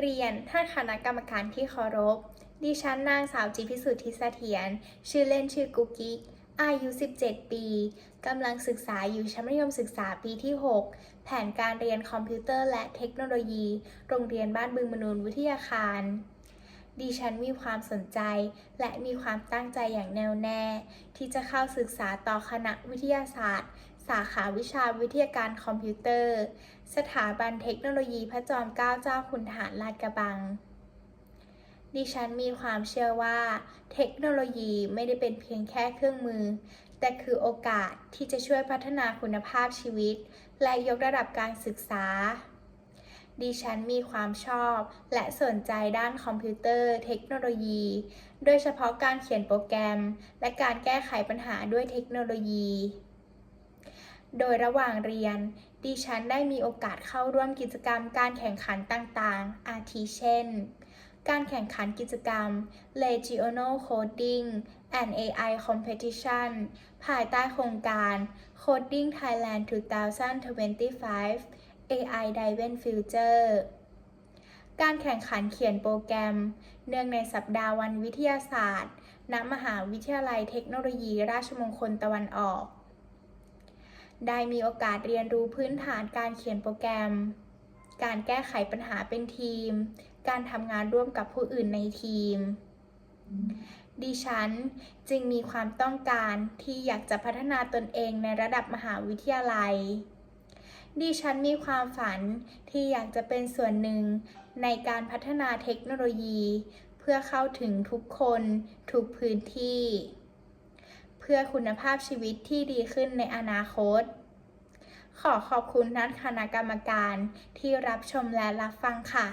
เรียนท่านคณะกรรมการที่เคารพ ดิฉันนางสาวจิพิสุทธิเสถียร ชื่อเล่นชื่อกุ๊กกิ๊ก อายุ 17 ปี กำลังศึกษาอยู่ชั้นมัธยมศึกษาปีที่ 6 แผนการเรียนคอมพิวเตอร์และเทคโนโลยี โรงเรียนบ้านบึงมนูนวิทยาคาร ดิฉันมีความสนใจ และมีความตั้งใจอย่างแน่วแน่ ที่จะเข้าศึกษาต่อคณะวิทยาศาสตร์ สาขาวิชาวิทยาการคอมพิวเตอร์ สถาบันเทคโนโลยีพระจอมเกล้าเจ้าคุณทหารลาดกระบัง ดิฉันมีความเชื่อว่า เทคโนโลยีไม่ได้เป็นเพียงแค่เครื่องมือ แต่คือโอกาสที่จะช่วยพัฒนาคุณภาพชีวิต และยกระดับการศึกษา ดิฉันมีความชอบและสนใจด้านคอมพิวเตอร์ เทคโนโลยี โดยเฉพาะการเขียนโปรแกรม และการแก้ไขปัญหาด้วยเทคโนโลยี โดยระหว่างเรียน ดิฉันได้มีโอกาสเข้าร่วมกิจกรรมการแข่งขันต่างๆ อาทิเช่น การแข่งขันกิจกรรม Regional Coding and AI Competition ภายใต้โครงการ Coding Thailand 2025 AI Driven Future การแข่งขันเขียนโปรแกรม เนื่องในสัปดาห์วันวิทยาศาสตร์ ณ มหาวิทยาลัยเทคโนโลยีราชมงคลตะวันออก ได้มีโอกาสเรียนรู้พื้นฐานการเขียนโปรแกรม การแก้ไขปัญหาเป็นทีม การทำงานร่วมกับผู้อื่นในทีม ดิฉันจึงมีความต้องการที่อยากจะพัฒนาตนเองในระดับมหาวิทยาลัย ดิฉันมีความฝันที่อยากจะเป็นส่วนหนึ่งในการพัฒนาเทคโนโลยี เพื่อเข้าถึงทุกคน ทุกพื้นที่ เพื่อคุณภาพชีวิตที่ดีขึ้นในอนาคต ขอขอบคุณท่านคณะกรรมการที่รับชมและรับฟังค่ะ